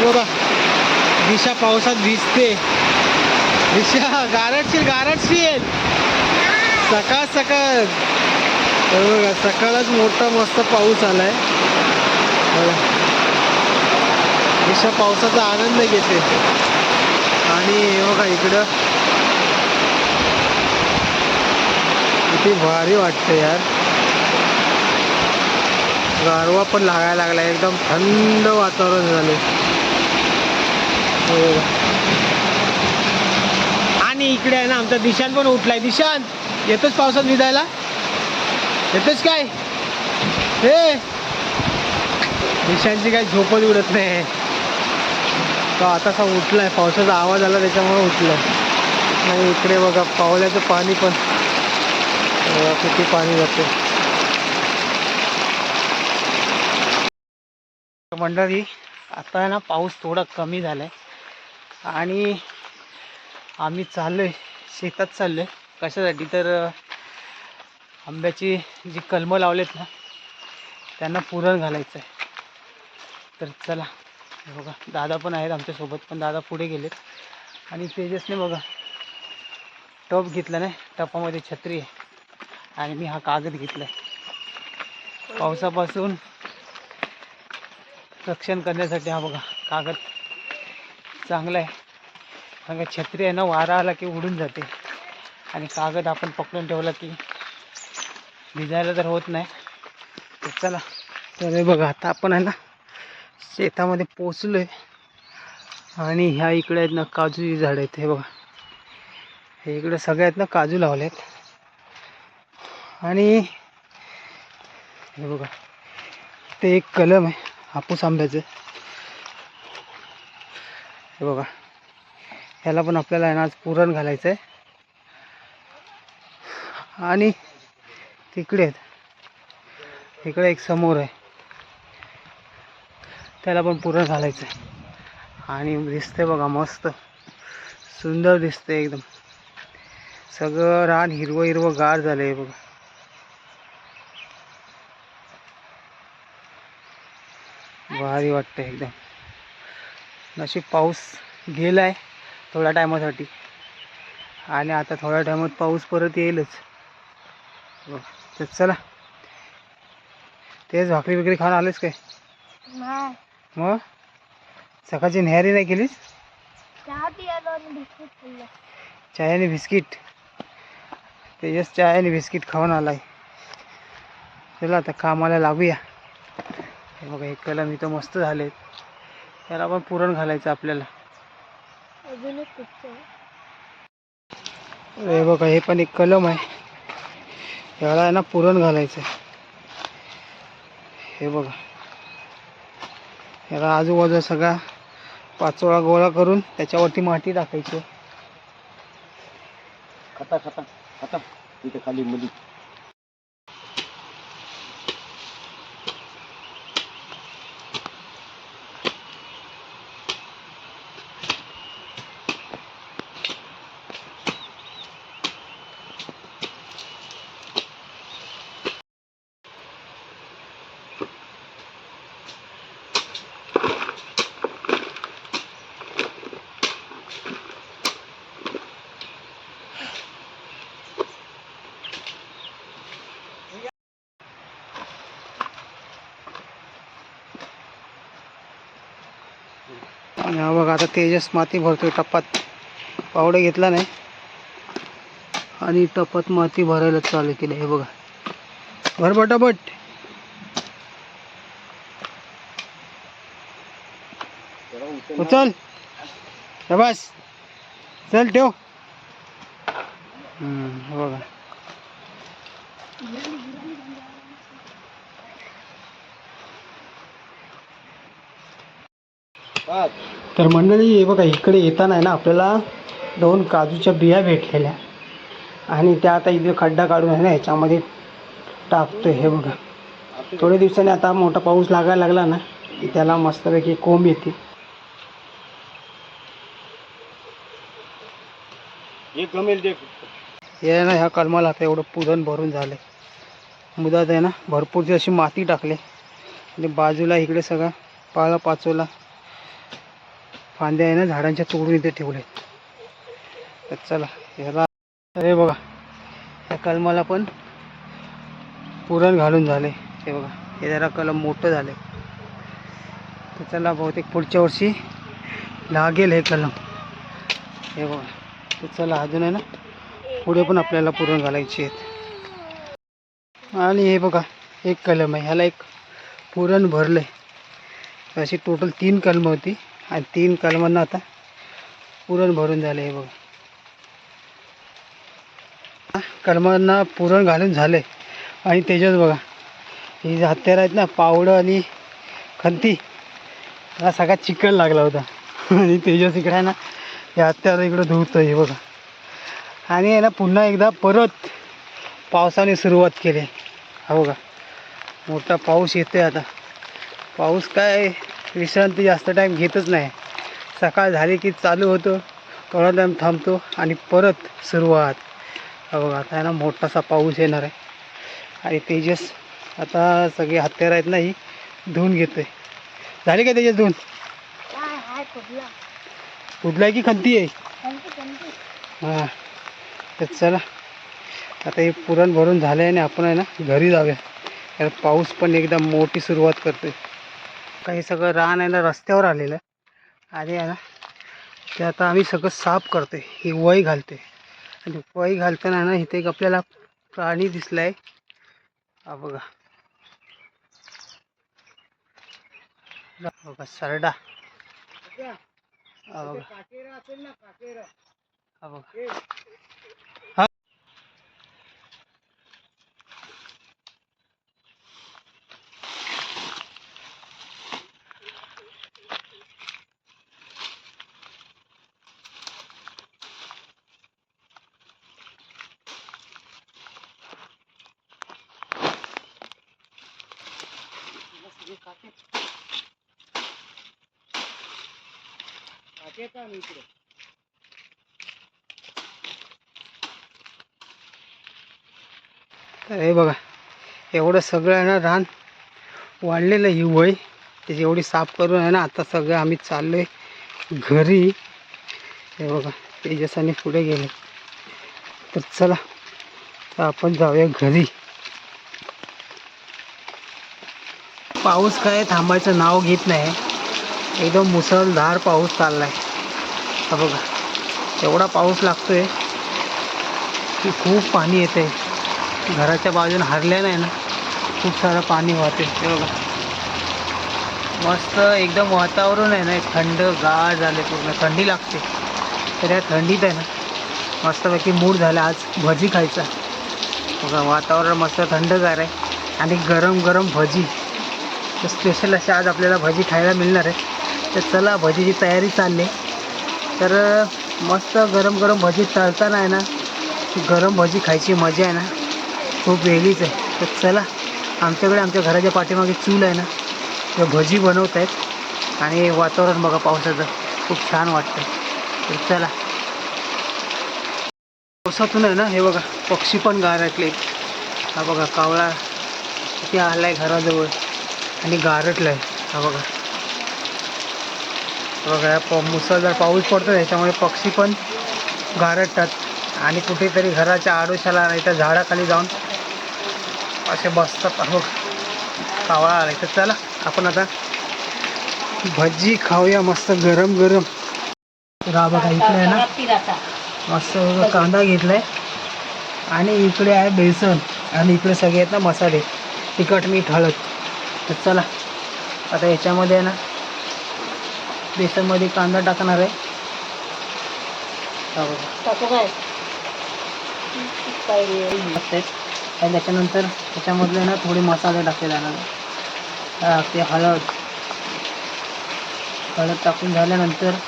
बघा. दिशा पावसात भिजते. दिशा गारटशील गारटशील सकाळ सकाळ. बघा सकाळच मोठा मस्त पाऊस आलाय. दिशा पावसाचा आनंद घेते. आणि बघा इकडं. किती भारी वाटतं यार. गारवा पण लागायला लागला एकदम थंड वातावरण झाले हो. आणि इकडे आहे ना आमचा दिशांत पण उठलाय. दिशांत येतोच पावसात भिजायला येतोच काय? हे दिशांची काय झोपच उडत नाही. तो आतासा उठलाय. पावसाचा आवाज आला त्याच्यामुळे उठलाय नाही इकडे बघा पावल्याचं पाणी पण. किती पाणी जाते मंडळी आता आहे ना पाऊस थोडा कमी झालाय. आणि आम्ही चाललो आहे शेतात चाललो आहे कशासाठी? तर आंब्याची जी कलमं लावलेत ना त्यांना पुरण घालायचं आहे तर चला बघा दादा पण आहेत आमच्यासोबत पण दादा पुढे गेलेत. आणि तेजसने बघा टप घेतला नाही टपामध्ये छत्री आहे. आणि मी हा कागद घेतला आहे पावसापासून रक्षण करण्यासाठी हा बघा कागद चांगलं आहे कारण का छत्री आहे ना वारा आला की उडून जाते. आणि कागद आपण पकडून ठेवला की भिजायला तर होत नाही. तर चला तर हे बघा आता आपण आहे ना शेतामध्ये पोचलो आहे आणि ह्या इकडे आहेत ना काजूची झाडं आहेत हे बघा. हे इकडे सगळे आहेत ना काजू लावले आहेत आणि हे बघा ते एक कलम आहे हापूस आंब्याचं. हे बघा. ह्याला पण आपल्याला आहे ना आज पुरण घालायचं आहे आणि तिकडे आहेत. इकडे एक समोर आहे. त्याला पण पुरण घालायचं आहे आणि दिसते बघा मस्त. सुंदर दिसतंय एकदम. सगळं रान हिरवं हिरवं गार झालं आहे बघा. भारी वाटतं एकदम. नशीब पाऊस गेलाय थोड्या टायमासाठी. आणि आता थोड्या टायमात पाऊस परत येईलच. तर चला. तेच भाकरी वगैरे खाऊन आलेस काय? मग? सकाळची न्यारी नाही केलीस? आणि बिस्किट चाय आणि बिस्किट? तेजस चाय आणि बिस्किट खाऊन आलाय. चला आता कामाला लागूया. हे बघा हे कलम इथं मस्त झालेत. त्याला पण पुरण घालायचं आपल्याला. अजून एक हे बघा हे पण एक कलम आहे. याला आहे ना पुरण घालायचं. हे बघा. याला आजूबाजूला सगळा पाचोळा गोळा करून त्याच्यावरती माती टाकायची. खाता खाता खाता. इथे खाली मुली. हा बघा आता तेजस माती भरतोय. टपात पावडे घेतला नाही. आणि टपात माती भरायला चालू केलं हे बघा. भर पटापट. हो, चल. बस चल ठेव. हम्म, हे बघा. तर मंडळी हे बघा इकडे येताना आहे ना आपल्याला दोन काजूच्या बिया भेटलेल्या. आणि त्या आता इथे खड्डा काढून आहे ना ह्याच्यामध्ये टाकतोय हे बघा. थोड्या दिवसांनी आता मोठा पाऊस लागायला लागला ना की त्याला मस्तपैकी कोंब येते हे ना ह्या कलमाला आता एवढं पुरण भरून झालं मुदात आहे ना भरपूरची अशी माती टाकली. आणि बाजूला इकडे सगळा पाला पाचोला फांद्या आहे ना झाडांच्या तोडून इथे ठेवले. तर चला ह्याला अरे बघा या कलमाला पण पुरण घालून झाले. हे बघा हे जरा कलम मोठं झाले. तर चला बहुतेक पुढच्या वर्षी लागेल हे कलम. हे बघा तर चला अजून आहे ना पुढे पण आपल्याला पुरण घालायची आहेत. आणि हे बघा एक कलम आहे. ह्याला एक पुरण भरलं आहे अशी टोटल तीन कलमं होती. आणि तीन कलमांना आता पुरण भरून झालं हे बघा. कलमांना पुरण घालून झाले. आणि त्याच्यात बघा ही हत्यार आहेत ना पावडं आणि खंती हा सगळा चिकन लागला होता. आणि तेजस इकडे आहे ना हे हत्यार इकडं धुवतं हे बघा. आणि आहे ना पुन्हा एकदा परत पावसाने सुरुवात केली. हो बघा मोठा पाऊस येतोय आता. पाऊस काय विश्रांती जास्त टाईम घेतच नाही. सकाळ झाली की चालू होतो. थोडा टाईम थांबतो आणि परत सुरुवात. बघा आता आहे ना मोठासा पाऊस येणार आहे. आणि तेजस आता सगळे हत्यार आहेत ना ही धुवून घेतोय. झाली काय तेजस धुवून? कुठलाय की खंती आहे? हां. तर चला. आता हे पुरण भरून झालं आहे आणि आपण आहे ना घरी जाऊया. कारण पाऊस पण एकदम मोठी सुरुवात करतोय. काही सगळं रान आहे ना रस्त्यावर आलेलं आहे. आणि आहे ना ते आता आम्ही सगळं साफ करते ही वय घालते. आणि वय घालताना ना इथे एक आपल्याला प्राणी दिसला आहे हा बघा. बघा सरडा. हा बघा. हा बघा. हा तर हे बघा एवढं सगळं आहे ना रान वाढलेलं ही वय. त्याची एवढी साफ करून आहे ना आता सगळं आम्ही चाललो आहे घरी. हे बघा तेजसाने पुढे गेले. तर चला तर आपण जाऊया घरी. पाऊस काय थांबायचं नाव घेत नाही. एकदम मुसळधार पाऊस चाललाय. हा बघा एवढा पाऊस लागतोय की खूप पाणी येते घराच्या बाजूने हरल्या नाही ना खूप सारं पाणी वाहते हे बघा. मस्त एकदम वातावरण आहे ना थंड गार झाले पूर्ण. थंडी लागते. तर या थंडीत आहे ना मस्तपैकी मूड झाला आज भजी खायचा. बघा वातावरण मस्त थंडगार आहे. आणि गरम गरम भजी. तर स्पेशल अशी आज आपल्याला भजी खायला मिळणार आहे. तर चला भजीची तयारी चालली. आहे. तर मस्त गरम गरम भजी तळताना आहे ना गरम भजी खायची मजा आहे ना. खूप वेगळीच आहे. तर चला आमच्याकडे आमच्या घराच्या पाठीमागे चूल आहे ना तर भजी बनवत आहेत. आणि वातावरण बघा पावसाचं खूप छान वाटतं तर चला. पावसातून आहे ना हे बघा पक्षी पण गारटले. हा बघा कावळा किती आहे घराजवळ. आणि गारटलाय हा बघा. बघा प मुसळधार पाऊस पडतो त्याच्यामुळे पक्षी पण गारटतात आणि कुठेतरी घराच्या आडोशाला नाही तर झाडाखाली जाऊन असे बसतात. हो कावळा आला तर चला आपण आता भजी खाऊया मस्त गरम गरम. राबा का इकडे आहे ना मस्त कांदा कांदा घेतलाय. आणि इकडे आहे बेसन. आणि इकडे सगळे आहेत ना मसाले तिखट मीठ हळद. तर चला आता याच्यामध्ये आहे ना बेसनमध्ये कांदा टाकणार आहे. टाकू काय. आणि त्याच्यानंतर त्याच्यामधले ना थोडे मसाले टाकले जाणार हा, ते हळद. हळद टाकून झाल्यानंतर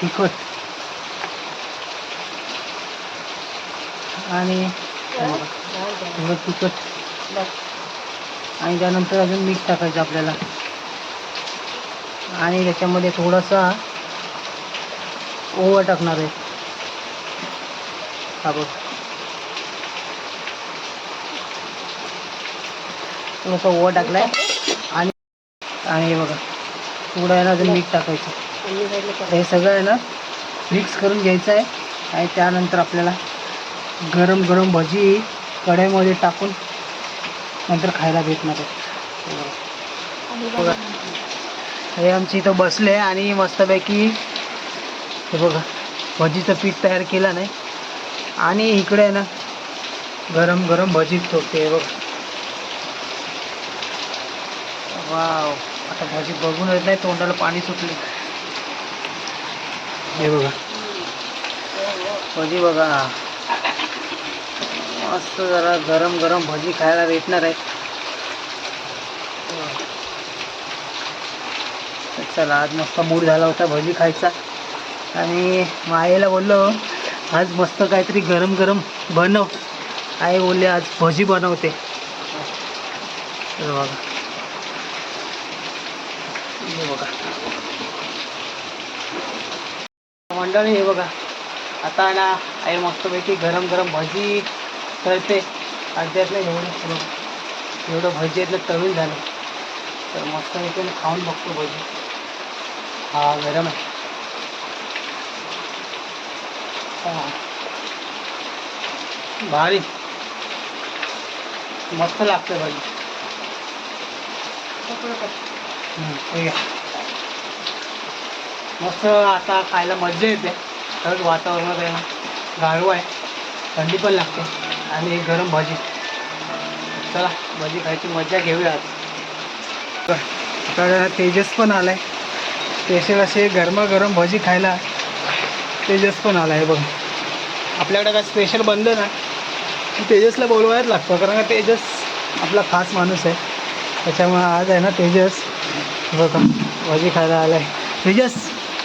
तिखट. आणि थोडं तिखट. आणि त्यानंतर अजून मीठ टाकायचं आपल्याला. आणि त्याच्यामध्ये थोडासा ओवा टाकणार आहे. हा बघ. थोडासा ओवा टाकलाय. आणि आणि हे बघा. थोडं आहे ना अजून मीठ टाकायचं. हे सगळं आहे ना मिक्स करून घ्यायचं आहे. आणि त्यानंतर आपल्याला गरम गरम भजी कढईमध्ये टाकून नंतर खायला भेटणार आहे. बघा. हे आमची इथं बसले आणि मस्तपैकी हे बघा भजीचं पीठ तयार केलं नाही. आणि इकडे आहे ना गरम गरम भजी ठोकते हे बघा. वाव आता भजी बघून येत नाही तोंडाला पाणी सुटले. हे बघा. भजी बघा. मस्त जरा गरम गरम भजी खायला भेटणार आहे तर चला आज मस्त मूड झाला होता भजी खायचा. आणि आईला बोललो आज मस्त काहीतरी गरम गरम बनव आई बोलले आज भजी बनवते. बघा. हे बघा. मंडळी हे बघा. आता ना आई मस्तपैकी गरम गरम भजी तळते अर्ध्यातलं एवढं एवढं भजी यातलं तळून झालं. तर मस्तपैकी खाऊन बघतो भजी. हा गरम आहे. हा. भारी. मस्त लागते भाजी. हम्म, मस्त आता खायला मजा येते. खरंच वातावरणात आहे. ना गारवा आहे. थंडी पण लागते. आणि गरम भाजी. चला भजी खायची मजा घेऊया आज. तर तेजस पण आलाय. स्पेशल असे गरमागरम भजी खायला तेजस पण आला आहे बघ. आपल्याकडे काय स्पेशल बनलं ना तेजसला बोलवायच लागतं कारण का तेजस आपला खास माणूस आहे. त्याच्यामुळे आज आहे ना तेजस. बघा भजी खायला आला आहे तेजस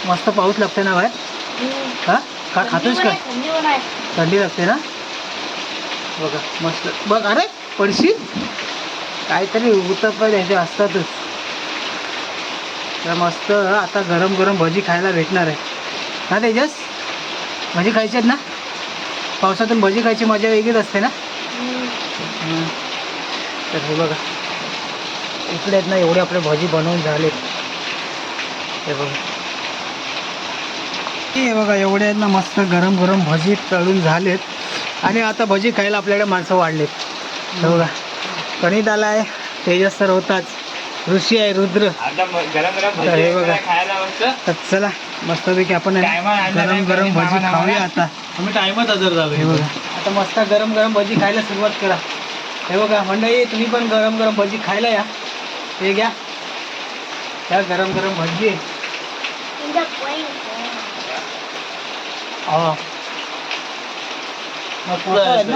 मस्त पाऊस लागते ना बाहेर हा? का खातोस का? थंडी लागते ना? बघा मस्त. बघ अरे पडशील? काहीतरी उतप ह्याचे असतातच तर मस्त आता गरम गरम भजी खायला भेटणार आहे. ना तेजस? भजी खायची आहेत ना? पावसातून भजी खायची मजा वेगळीच असते ना. तर हे बघा. इकडे आहेत ना एवढे आपले भजी बनवून झालेत. हे बघा. हे बघा एवढे आहेत ना मस्त गरम गरम भजी तळून झालेत. आणि आता भजी खायला आपल्याकडे माणसं वाढलेत. बघा. कणित आला आहे तेजस तर होताच. ऋषी आहे रुद्र. तर हे बघा. तर चला मस्तपैकी आपण गरम गरम भजी खाऊया आता. आम्ही टाइमच हजर झालो हे बघा. आता मस्त गरम गरम भजी खायला सुरुवात करा. हे बघा मंडळी तुम्ही पण गरम गरम भजी खायला या. हे घ्या. त्या गरम गरम भजी आहे. हा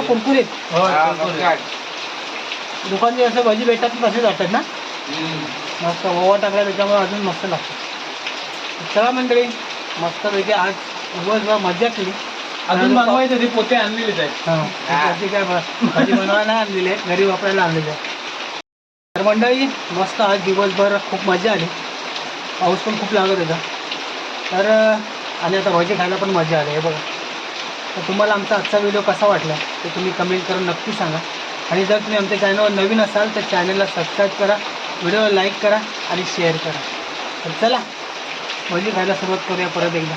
कुरकुरीत. दुकानची असं भजी भेटतात तसेच वाटतात ना? मस्त ओवा टाकला त्याच्यामुळे अजून मस्त लागतं. चला मंडळी मस्तपैकी आज दिवसभर मजा केली. अजून बनवायचं ते पोते आणलेलेच हा, भाजी काय भाजी बनवायला नाही आणलेली आहे घरी वापरायला आणलेली आहे. तर मंडळी मस्त आज दिवसभर खूप मजा आली. पाऊस पण खूप लागत होता. तर आणि आता भाजी खायला पण मजा आली आहे बघा. तर तुम्हाला आमचा आजचा व्हिडिओ कसा वाटला ते तुम्ही कमेंट करून नक्की सांगा. आणि जर तुम्ही आमच्या चॅनलवर नवीन असाल तर चॅनलला सबस्क्राईब करा. व्हिडिओ लाईक करा आणि शेअर करा. तर चला भजी खायला सुरुवात करूया परत एकदा.